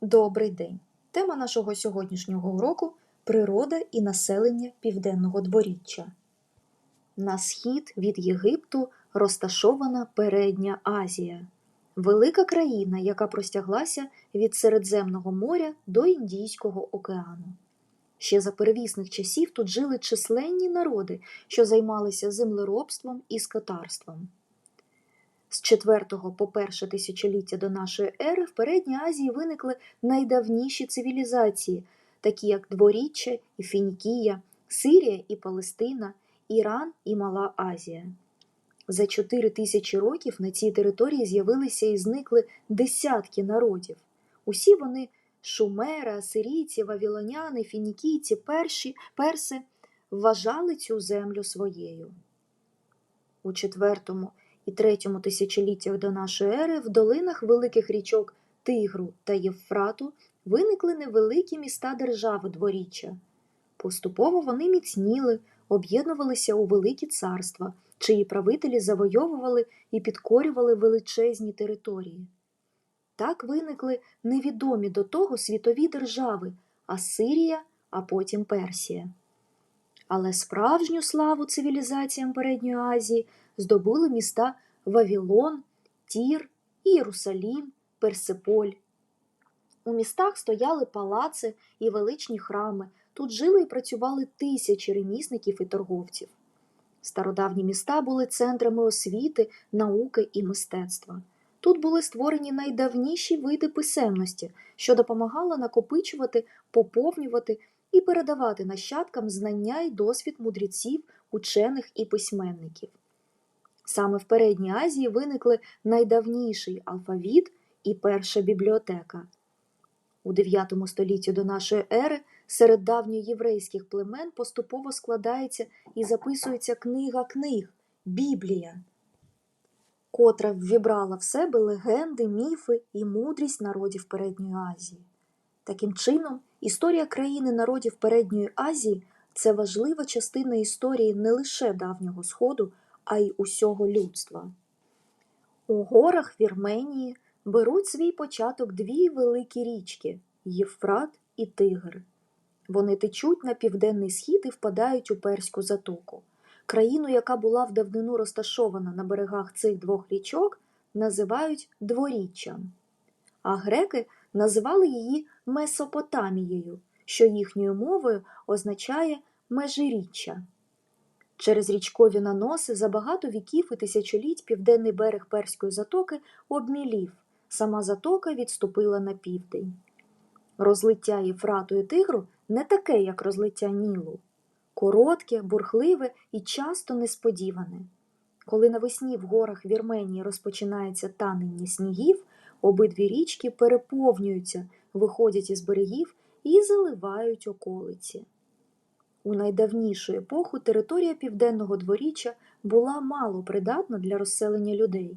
Добрий день! Тема нашого сьогоднішнього уроку природа і населення Південного дворіччя. На схід від Єгипту розташована Передня Азія, велика країна, яка простяглася від Середземного моря до Індійського океану. Ще за первісних часів тут жили численні народи, що займалися землеробством і скотарством. З 4 по перше тисячоліття до нашої ери в Передній Азії виникли найдавніші цивілізації, такі як Дворіччя і Фінікія, Сирія і Палестина, Іран і Мала Азія. За 4 тисячі років на цій території з'явилися і зникли десятки народів. Усі вони шумери, асирійці, вавілоняни, фінікійці, перші, перси вважали цю землю своєю. У четвертому і третьому тисячоліттях до нашої ери в долинах великих річок Тигру та Євфрату виникли невеликі міста держави дворіччя. Поступово вони міцніли, об'єднувалися у великі царства, чиї правителі завойовували і підкорювали величезні території. Так виникли невідомі до того світові держави Асирія, а потім Персія. Але справжню славу цивілізаціям Передньої Азії здобули міста Вавілон, Тір, Єрусалім, Персиполь. У містах стояли палаци і величні храми, тут жили і працювали тисячі ремісників і торговців. Стародавні міста були центрами освіти, науки і мистецтва. Тут були створені найдавніші види писемності, що допомагало накопичувати, поповнювати і передавати нащадкам знання й досвід мудреців, учених і письменників. Саме в Передній Азії виникли найдавніший алфавіт і перша бібліотека. У 9 столітті до нашої ери серед давньоєврейських племен поступово складається і записується книга книг Біблія, котра ввібрала в себе легенди, міфи і мудрість народів Передньої Азії. Таким чином, історія країни народів Передньої Азії це важлива частина історії не лише давнього Сходу, а й усього людства. У горах Вірменії беруть свій початок дві великі річки Євфрат і Тигр. Вони течуть на південний схід і впадають у Перську затоку. Країну, яка була в давнину розташована на берегах цих двох річок, називають дворіччям, а греки називали її Месопотамією, що їхньою мовою означає межиріччя. Через річкові наноси за багато віків і тисячоліть південний берег Перської затоки обмілів, сама затока відступила на південь. Розлиття Єфрату і Тигру не таке, як розлиття Нілу. Коротке, бурхливе і часто несподіване. Коли навесні в горах Вірменії розпочинається танення снігів, обидві річки переповнюються, виходять із берегів і заливають околиці. У найдавнішу епоху територія південного дворіччя була мало придатна для розселення людей.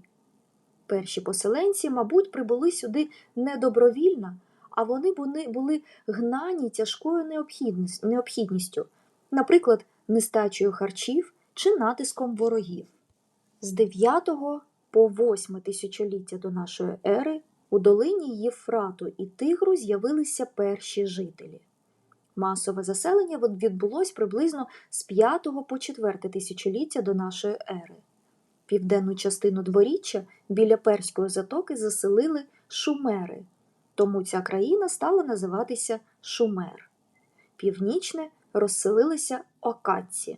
Перші поселенці, мабуть, прибули сюди не добровільно, а вони були гнані тяжкою необхідністю, наприклад, нестачею харчів чи натиском ворогів. З 9 по 8 тисячоліття до нашої ери у долині Єфрату і Тигру з'явилися перші жителі. Масове заселення відбулось приблизно з 5 по 4 тисячоліття до нашої ери. Південну частину дворіччя біля Перської затоки заселили шумери, тому ця країна стала називатися Шумер. Північне розселилися Окатці.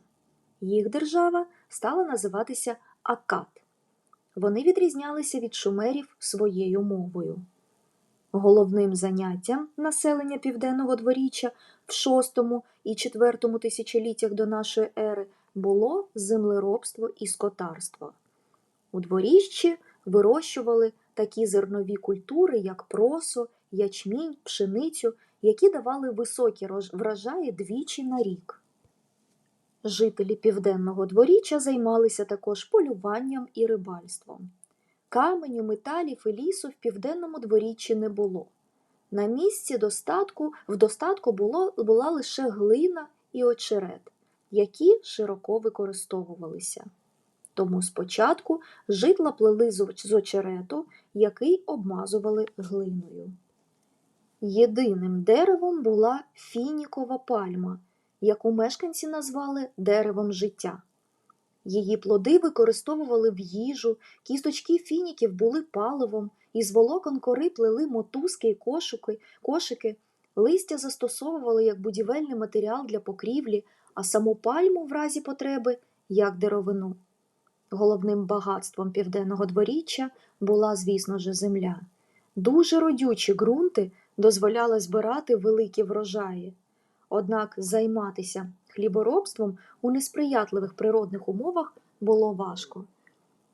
Їх держава стала називатися Акат. Вони відрізнялися від шумерів своєю мовою. Головним заняттям населення Південного дворіччя VI і IV тисячоліттях до нашої ери було землеробство і скотарство. У дворіжчі вирощували такі зернові культури, як просо, ячмінь, пшеницю, які давали високі врожаї двічі на рік. Жителі Південного дворіччя займалися також полюванням і рибальством. Каменю, металів і лісу в південному дворіччі не було. На місці достатку, в достатку було, була лише глина і очерет, які широко використовувалися. Тому спочатку житла плели з очерету, який обмазували глиною. Єдиним деревом була фінікова пальма, яку мешканці назвали деревом життя. Її плоди використовували в їжу, кісточки фініків були паливом, із волокон кори плели мотузки і кошики, кошики, листя застосовували як будівельний матеріал для покрівлі, а саму пальму в разі потреби як деревину. Головним багатством південного дворіччя була, звісно ж, земля. Дуже родючі ґрунти дозволяли збирати великі врожаї. Однак займатися хліборобством у несприятливих природних умовах було важко.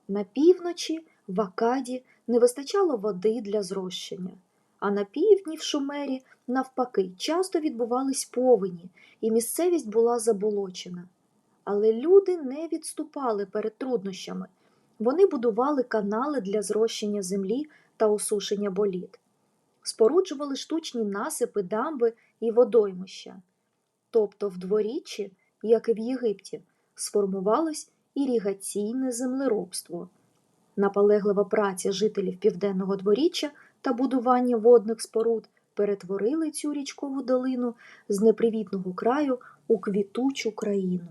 На півночі в Акаді не вистачало води для зрощення, а на півдні в Шумері, навпаки, часто відбувались повені, і місцевість була заболочена. Але люди не відступали перед труднощами. Вони будували канали для зрощення землі та осушення боліт, споруджували штучні насипи, дамби і водоймища. Тобто в дворіччі, як і в Єгипті, сформувалось іригаційне землеробство. Наполеглива праця жителів південного дворіччя та будування водних споруд перетворили цю річкову долину з непривітного краю у квітучу країну.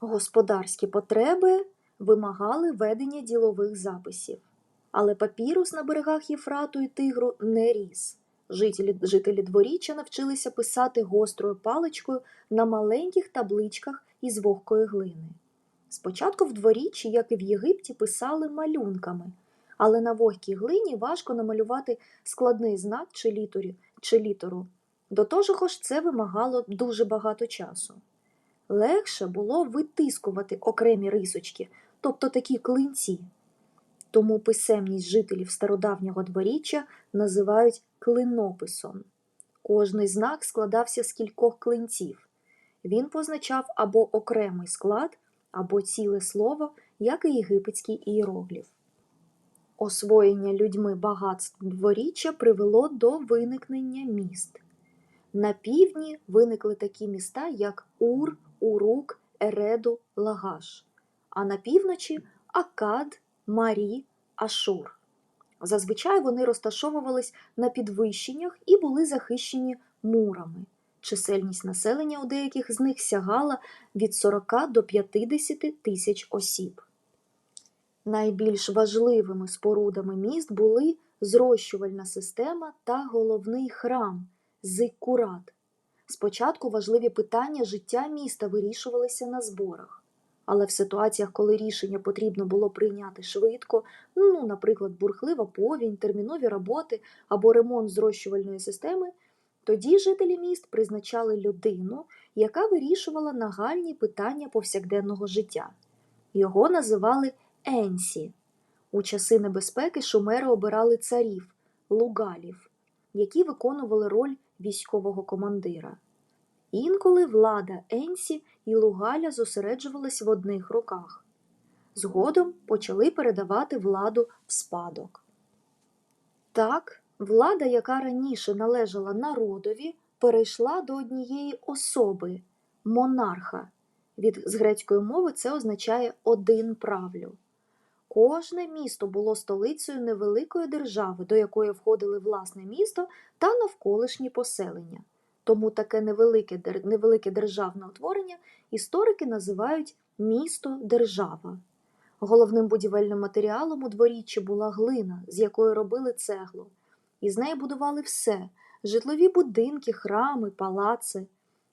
Господарські потреби вимагали ведення ділових записів, але папірус на берегах Єфрату і Тигру не ріс. Жителі, жителі дворіччя навчилися писати гострою паличкою на маленьких табличках із вогкої глини. Спочатку в дворіччі, як і в Єгипті, писали малюнками, але на вогкій глині важко намалювати складний знак чи, літорі, чи літеру. До того ж, це вимагало дуже багато часу. Легше було витискувати окремі рисочки, тобто такі клинці. Тому писемність жителів стародавнього дворіччя називають клинописом. Кожний знак складався з кількох клинців. Він позначав або окремий склад, або ціле слово, як і єгипетський іерогліф. Освоєння людьми багатств дворіччя привело до виникнення міст. На півдні виникли такі міста, як Ур, Урук, Ереду, Лагаш, а на півночі Акад, Марі, Ашур. Зазвичай вони розташовувались на підвищеннях і були захищені мурами. Чисельність населення у деяких з них сягала від 40 до 50 тисяч осіб. Найбільш важливими спорудами міст були зрощувальна система та головний храм Зиккурат. Спочатку важливі питання життя міста вирішувалися на зборах. Але в ситуаціях, коли рішення потрібно було прийняти швидко, ну, наприклад, бурхлива повінь, термінові роботи або ремонт зрощувальної системи, тоді жителі міст призначали людину, яка вирішувала нагальні питання повсякденного життя. Його називали Енсі. У часи небезпеки шумери обирали царів, лугалів, які виконували роль військового командира. Інколи влада Енсі і Лугаля зосереджувались в одних руках. Згодом почали передавати владу в спадок. Так, влада, яка раніше належала народові, перейшла до однієї особи монарха. Від з грецької мови це означає один правлю. Кожне місто було столицею невеликої держави, до якої входили власне місто та навколишні поселення. Тому таке невелике невелике державне утворення історики називають місто-держава. Головним будівельним матеріалом у дворіччі була глина, з якої робили цеглу. Із неї будували все житлові будинки, храми, палаци.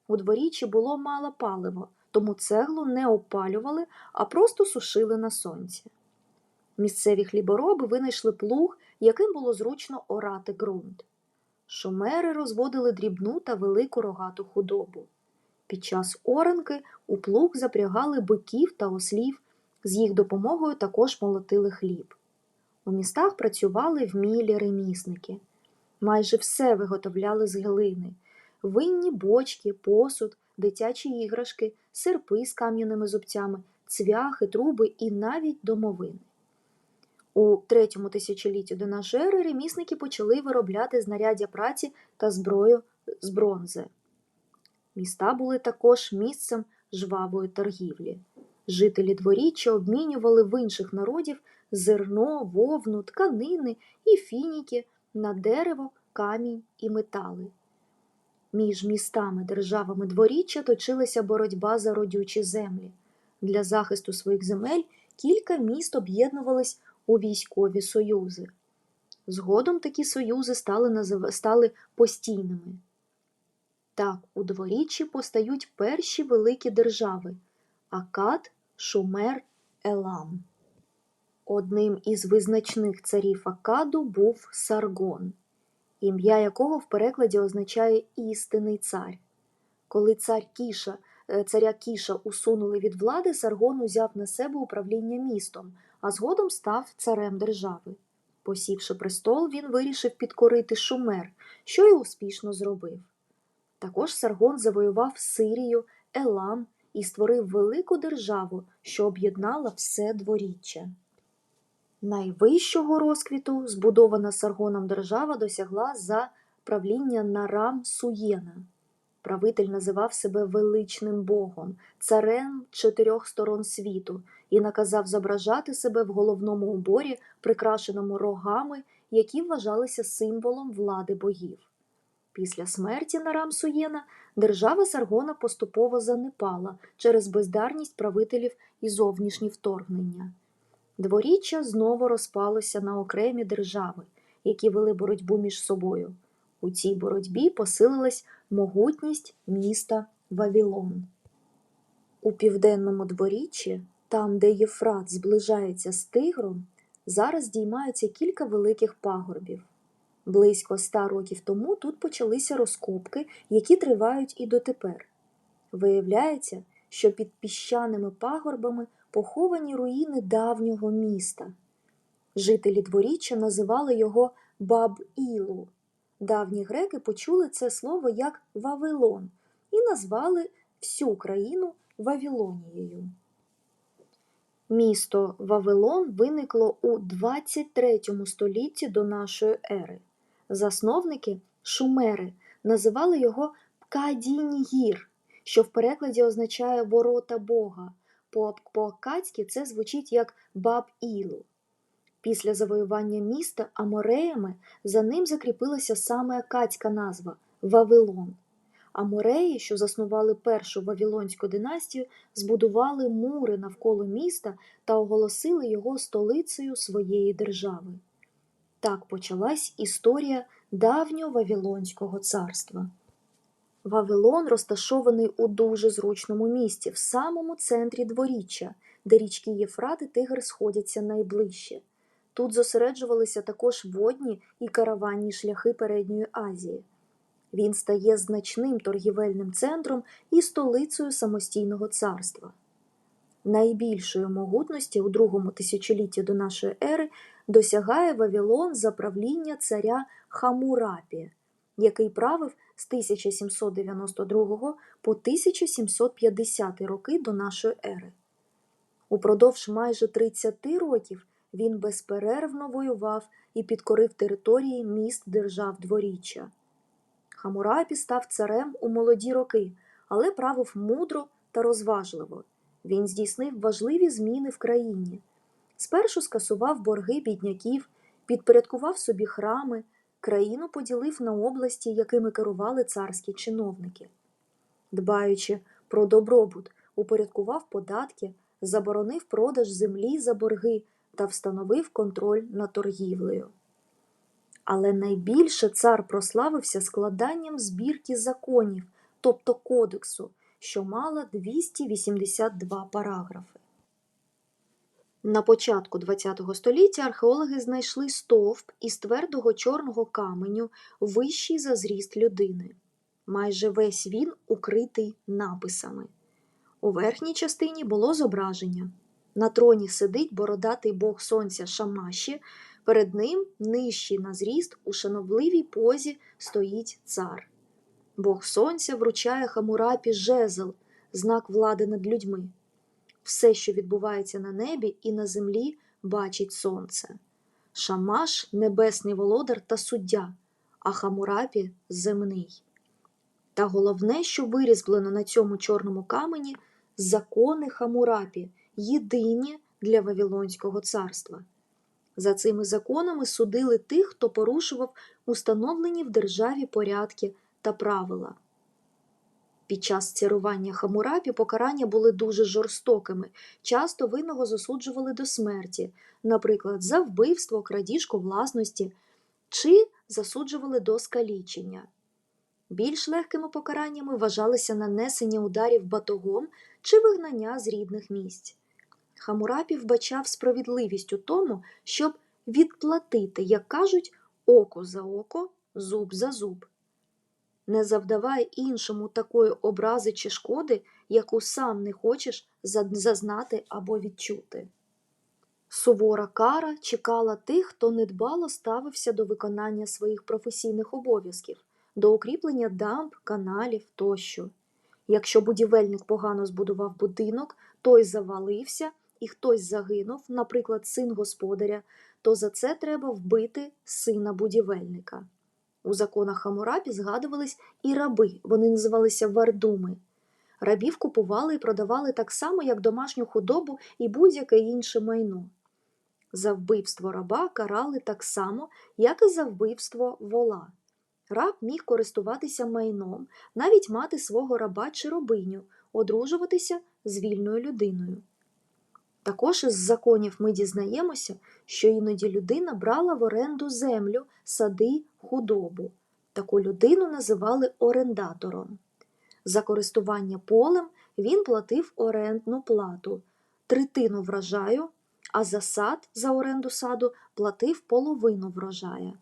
У дворіччі було мало палива, тому цеглу не опалювали, а просто сушили на сонці. Місцеві хлібороби винайшли плуг, яким було зручно орати ґрунт. Шумери розводили дрібну та велику рогату худобу. Під час оранки у плуг запрягали биків та ослів, з їх допомогою також молотили хліб. У містах працювали вмілі ремісники. Майже все виготовляли з глини винні бочки, посуд, дитячі іграшки, серпи з кам'яними зубцями, цвяхи, труби і навіть домовини. У третьому тисячолітті до нашої ери ремісники почали виробляти знаряддя праці та зброю з бронзи. Міста були також місцем жвавої торгівлі. Жителі дворіччя обмінювали в інших народів зерно, вовну, тканини і фініки на дерево, камінь і метали. Між містами державами дворіччя точилася боротьба за родючі землі. Для захисту своїх земель кілька міст об'єднувались у військові союзи. Згодом такі союзи стали, назив... стали постійними. Так, у дворіччі постають перші великі держави Акад, Шумер, Елам. Одним із визначних царів Акаду був Саргон, ім'я якого в перекладі означає істинний цар. Коли цар Кіша, е, царя Кіша усунули від влади, Саргон узяв на себе управління містом, а згодом став царем держави. Посівши престол, він вирішив підкорити Шумер, що й успішно зробив. Також Саргон завоював Сирію, Елам і створив велику державу, що об'єднала все дворіччя. Найвищого розквіту збудована Саргоном держава досягла за правління Нарам Суєна. Правитель називав себе величним богом, царем чотирьох сторон світу, і наказав зображати себе в головному уборі, прикрашеному рогами, які вважалися символом влади богів. Після смерті Нарам Суєна держава Саргона поступово занепала через бездарність правителів і зовнішні вторгнення. Дворіччя знову розпалося на окремі держави, які вели боротьбу між собою. У цій боротьбі посилилась могутність міста Вавілон. У південному дворіччі, там, де Єфрат зближається з Тигром, зараз діймаються кілька великих пагорбів. Близько ста років тому тут почалися розкопки, які тривають і дотепер. Виявляється, що під піщаними пагорбами поховані руїни давнього міста. Жителі дворіччя називали його Баб-Ілу. Давні греки почули це слово як Вавилон і назвали всю країну Вавилонією. Місто Вавилон виникло у 23 столітті до нашої ери. Засновники шумери називали його Пкадінь-Гір, що в перекладі означає ворота Бога. По-акадськи це звучить як Баб-Ілу. Після завоювання міста Амореями за ним закріпилася саме акадська назва Вавилон. Амореї, що заснували першу Вавилонську династію, збудували мури навколо міста та оголосили його столицею своєї держави. Так почалась історія давнього Вавилонського царства. Вавилон розташований у дуже зручному місці, в самому центрі дворіччя, де річки Єфрат і Тигр сходяться найближче. Тут зосереджувалися також водні і караванні шляхи Передньої Азії. Він стає значним торгівельним центром і столицею самостійного царства. Найбільшої могутності у другому тисячолітті до нашої ери досягає Вавилон за правління царя Хамурапі, який правив з 1792 по 1750 роки до нашої ери. Упродовж майже 30 років він безперервно воював і підкорив території міст держав дворіччя. Хамурапі став царем у молоді роки, але правив мудро та розважливо. Він здійснив важливі зміни в країні. Спершу скасував борги бідняків, підпорядкував собі храми, країну поділив на області, якими керували царські чиновники. Дбаючи про добробут, упорядкував податки, заборонив продаж землі за борги та встановив контроль над торгівлею. Але найбільше цар прославився складанням збірки законів, тобто кодексу, що мала 282 параграфи. На початку ХХ століття археологи знайшли стовп із твердого чорного каменю, вищий за зріст людини. Майже весь він укритий написами. У верхній частині було зображення. На троні сидить бородатий бог сонця Шамаші, перед ним, нижчий на зріст, у шановливій позі стоїть цар. Бог сонця вручає Хамурапі жезл, знак влади над людьми. Все, що відбувається на небі і на землі, бачить сонце. Шамаш небесний володар та суддя, а Хамурапі земний. Та головне, що вирізблено на цьому чорному камені закони Хамурапі, єдині для Вавилонського царства. За цими законами судили тих, хто порушував установлені в державі порядки та правила. Під час царювання Хамурапі покарання були дуже жорстокими, часто винного засуджували до смерті, наприклад, за вбивство, крадіжку власності, чи засуджували до скалічення. Більш легкими покараннями вважалися нанесення ударів батогом чи вигнання з рідних місць. Хамурапі вбачав справедливість у тому, щоб відплатити, як кажуть, око за око, зуб за зуб. Не завдавай іншому такої образи чи шкоди, яку сам не хочеш зазнати або відчути. Сувора кара чекала тих, хто недбало ставився до виконання своїх професійних обов'язків, до укріплення дамб, каналів тощо. Якщо будівельник погано збудував будинок, той завалився і хтось загинув, наприклад, син господаря, то за це треба вбити сина будівельника. У законах Хамурапі згадувались і раби, вони називалися вардуми. Рабів купували і продавали так само, як домашню худобу і будь-яке інше майно. За вбивство раба карали так само, як і за вбивство вола. Раб міг користуватися майном, навіть мати свого раба чи рабиню, одружуватися з вільною людиною. Також із законів ми дізнаємося, що іноді людина брала в оренду землю, сади, худобу. Таку людину називали орендатором. За користування полем він платив орендну плату третину врожаю, а за сад за оренду саду платив половину врожая.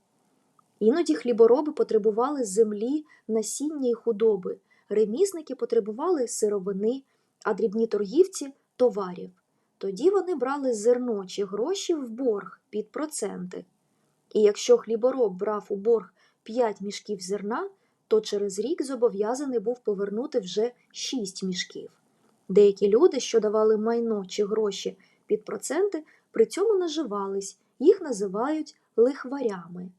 Іноді хлібороби потребували землі, насіння і худоби, ремісники потребували сировини, а дрібні торгівці товарів. Тоді вони брали зерно чи гроші в борг під проценти. І якщо хлібороб брав у борг 5 мішків зерна, то через рік зобов'язаний був повернути вже 6 мішків. Деякі люди, що давали майно чи гроші під проценти, при цьому наживались, їх називають лихварями.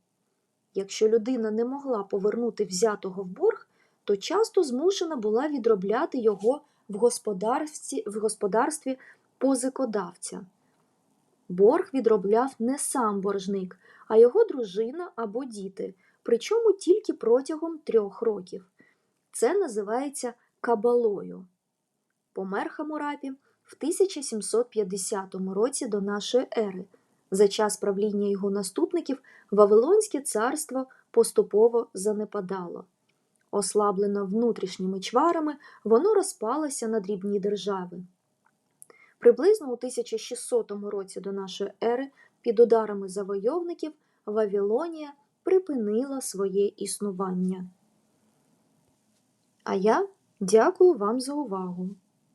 Якщо людина не могла повернути взятого в борг, то часто змушена була відробляти його в господарстві, в господарстві позикодавця. Борг відробляв не сам боржник, а його дружина або діти, причому тільки протягом трьох років. Це називається кабалою. Помер Хамурапі в 1750 році до нашої ери. За час правління його наступників Вавилонське царство поступово занепадало. Ослаблено внутрішніми чварами, воно розпалося на дрібні держави. Приблизно у 1600 році до нашої ери під ударами завойовників Вавилонія припинила своє існування. А я дякую вам за увагу.